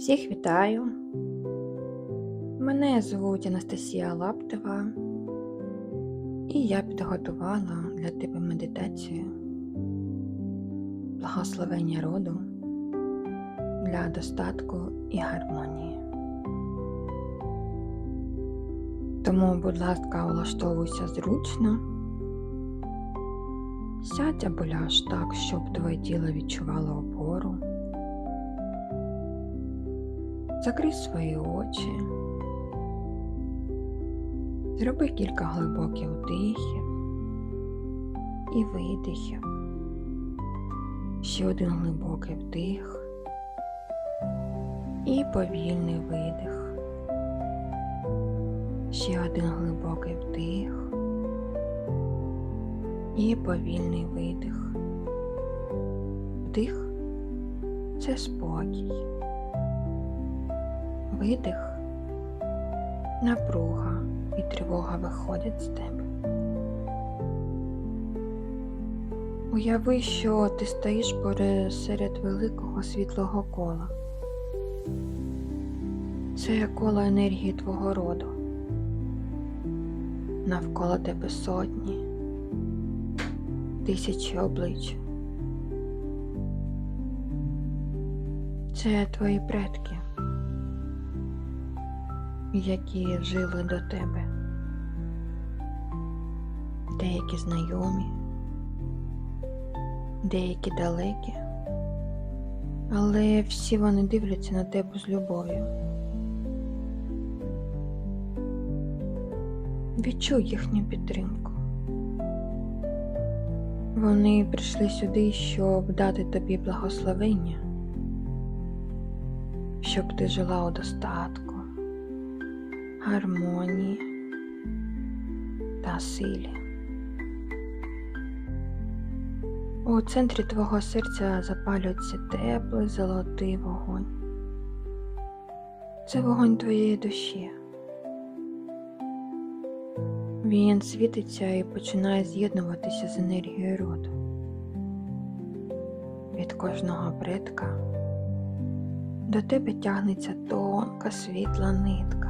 Всіх вітаю. Мене звуть Анастасія Лаптева, і я підготувала для тебе медитацію благословення роду для достатку і гармонії. Тому, будь ласка, влаштовуйся зручно, сядь або ляж так, щоб твоє тіло відчувало опору. Закрий свої очі, зроби кілька глибоких вдихів і видихів. Ще один глибокий вдих і повільний видих. Ще один глибокий вдих і повільний видих. Вдих це спокій. Видих, напруга і тривога виходять з тебе. Уяви, що ти стоїш серед великого світлого кола. Це коло енергії твого роду. Навколо тебе сотні, тисячі облич. Це твої предки які жили до тебе. Деякі знайомі, деякі далекі, але всі вони дивляться на тебе з любов'ю. Відчуй їхню підтримку. Вони прийшли сюди, щоб дати тобі благословення, щоб ти жила у достатку гармонії та силі. У центрі твого серця запалюється теплий золотий вогонь. Це вогонь твоєї душі. Він світиться і починає з'єднуватися з енергією роду. Від кожного предка до тебе тягнеться тонка світла нитка.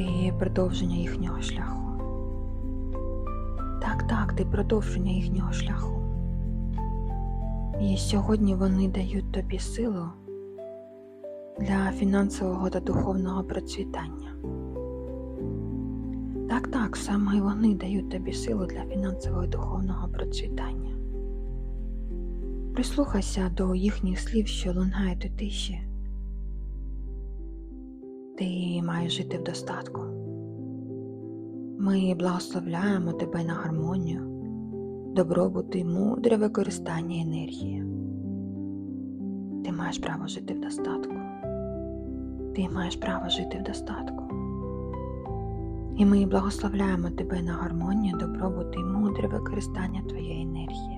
Ти продовження їхнього шляху. Так, так, ти продовження їхнього шляху. І сьогодні вони дають тобі силу для фінансового та духовного процвітання. Так, так, саме вони дають тобі силу для фінансового і духовного процвітання. Прислухайся до їхніх слів, що лунають у тиші. Ти маєш жити в достатку. Ми благословляємо тебе на гармонію, добробут і мудре використання енергії. Ти маєш право жити в достатку. Ти маєш право жити в достатку. І ми благословляємо тебе на гармонію, добробут і мудре використання твоєї енергії.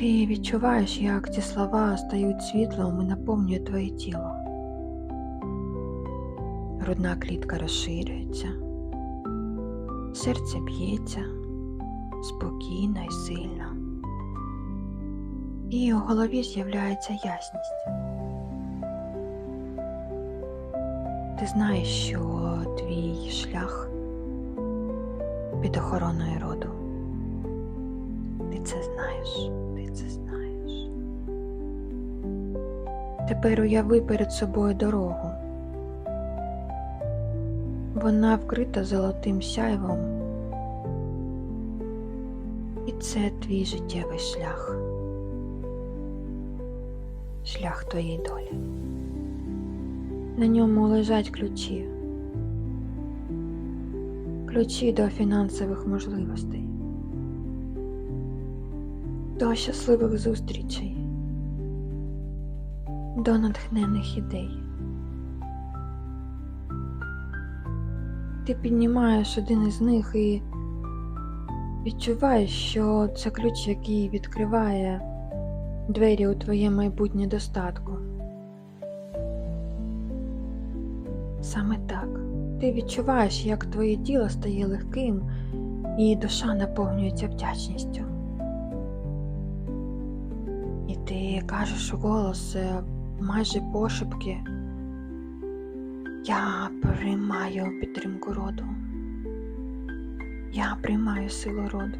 Ти відчуваєш, як ці слова стають світлом і наповнюють твоє тіло. Грудна клітка розширюється, серце б'ється спокійно і сильно, і у голові з'являється ясність. Ти знаєш, що твій шлях під охороною роду. Ти це знаєш. ти це знаєш. Тепер уяви перед собою дорогу. Вона вкрита золотим сяйвом, і це твій життєвий шлях, шлях твоєї долі. На ньому лежать ключі, ключі до фінансових можливостей, до щасливих зустрічей до натхнених ідей. Ти піднімаєш один із них і відчуваєш, що це ключ, який відкриває двері у твоє майбутнє достатку. Саме так. Ти відчуваєш, як твоє тіло стає легким і душа наповнюється вдячністю. Ти кажеш у голос е, майже пошепки. Я приймаю підтримку роду. Я приймаю силу роду.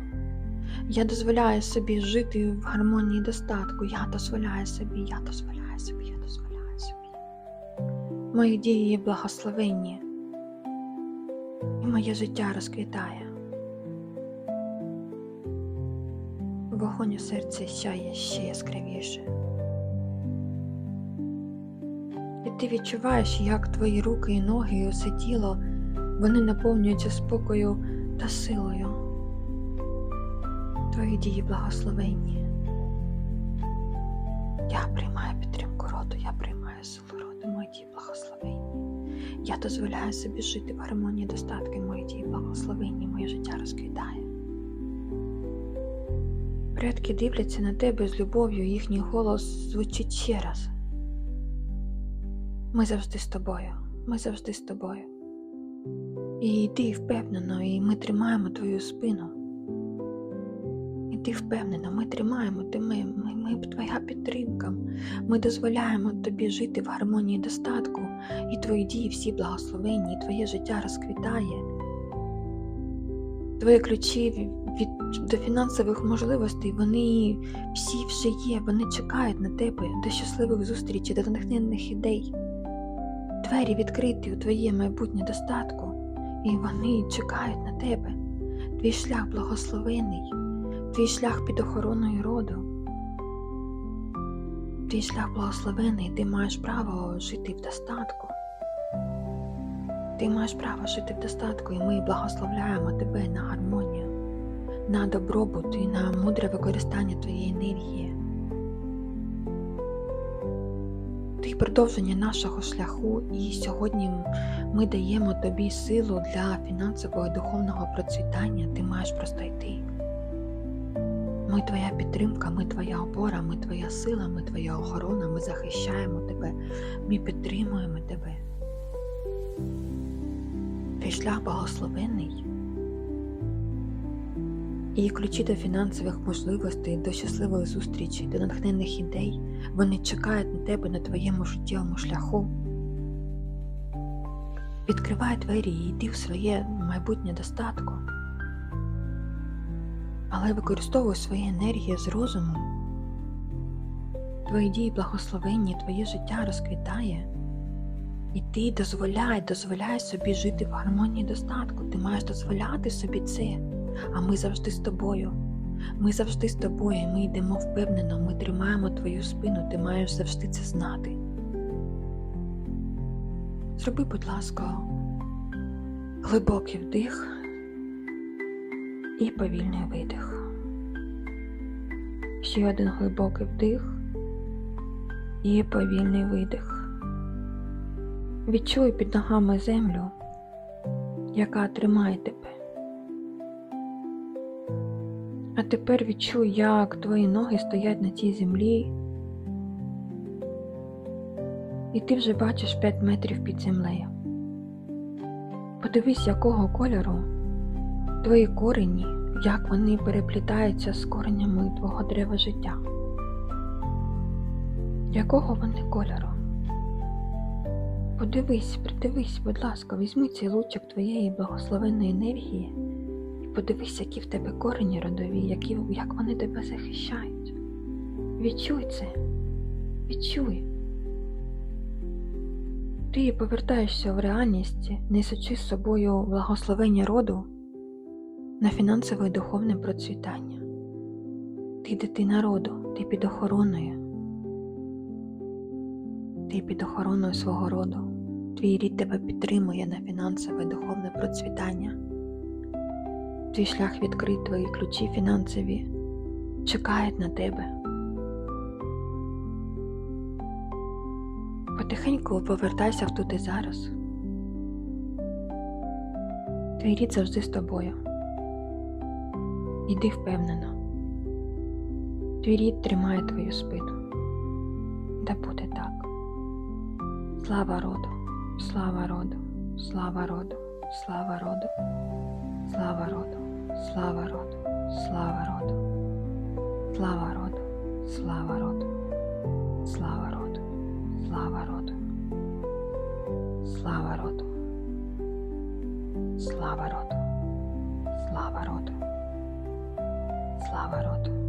Я дозволяю собі жити в гармонії достатку. Я дозволяю собі, я дозволяю собі, я дозволяю собі. Мої дії є благословенні. І моє життя розквітає. Вогонь у серці сяє ще яскравіше. І ти відчуваєш, як твої руки і ноги, і усе тіло, вони наповнюються спокою та силою. Твої дії благословенні. Я приймаю підтримку роду, я приймаю силу роду, мої дії благословенні. Я дозволяю собі жити в гармонії достатки, мої дії благословенні, моє життя розквітає. Предки дивляться на тебе з любов'ю, їхній голос звучить ще раз. Ми завжди з тобою, ми завжди з тобою. І йди впевнено, і ми тримаємо твою спину. Іди впевнено, ми тримаємо тебе, ми, ми твоя підтримка. Ми дозволяємо тобі жити в гармонії достатку, і твої дії всі благословенні, і твоє життя розквітає. Твої ключі від, до фінансових можливостей, вони всі вже є, вони чекають на тебе до щасливих зустрічей, до натхненних ідей. Двері відкриті у твоє майбутнє достатку, і вони чекають на тебе. Твій шлях благословений, твій шлях під охороною роду. Твій шлях благословений, ти маєш право жити в достатку. Ти маєш право жити в достатку, і ми благословляємо тебе на гармонію, на добробут і на мудре використання твоєї енергії. Ти продовження нашого шляху, і сьогодні ми даємо тобі силу для фінансового і духовного процвітання. Ти маєш просто йти. Ми твоя підтримка, ми твоя опора, ми твоя сила, ми твоя охорона, ми захищаємо тебе, ми підтримуємо тебе. Твій шлях благословений. І ключі до фінансових можливостей, до щасливих зустрічей, до натхненних ідей, вони чекають на тебе на твоєму життєвому шляху. Відкривай двері і йди в своє майбутнє достатку. Але використовуй свої енергії з розумом. Твої дії благословенні, твоє життя розквітає. І ти дозволяй, дозволяй собі жити в гармонії достатку. Ти маєш дозволяти собі це. А ми завжди з тобою. Ми завжди з тобою, ми йдемо впевнено, ми тримаємо твою спину, ти маєш завжди це знати. Зроби, будь ласка, глибокий вдих і повільний видих. Ще один глибокий вдих і повільний видих. Відчуй під ногами землю, яка тримає тебе. А тепер відчуй, як твої ноги стоять на цій землі, і ти вже бачиш 5 метрів під землею. Подивись, якого кольору твої корені, як вони переплітаються з коренями твого дерева життя. Якого вони кольору? Подивись, придивись, будь ласка, візьми цей лучик твоєї благословенної енергії подивись, які в тебе корені родові, які, як вони тебе захищають. Відчуй це, відчуй. Ти повертаєшся в реальність, несучи з собою благословення роду на фінансове і духовне процвітання. Ти дитина роду, ти під охороною. Ти під охороною свого роду. Твій рід тебе підтримує на фінансове і духовне процвітання. Твій шлях відкрит, твої ключі фінансові чекають на тебе. Потихеньку повертайся в тут і зараз. Твій рід завжди з тобою. Іди впевнено. Твій рід тримає твою спину. Да буде так. Слава роду, слава роду, слава роду, слава роду, слава роду, слава роду, слава роду, слава роду, слава роду. Слава роду, слава роду, слава роду, слава роду, слава роду, слава роду.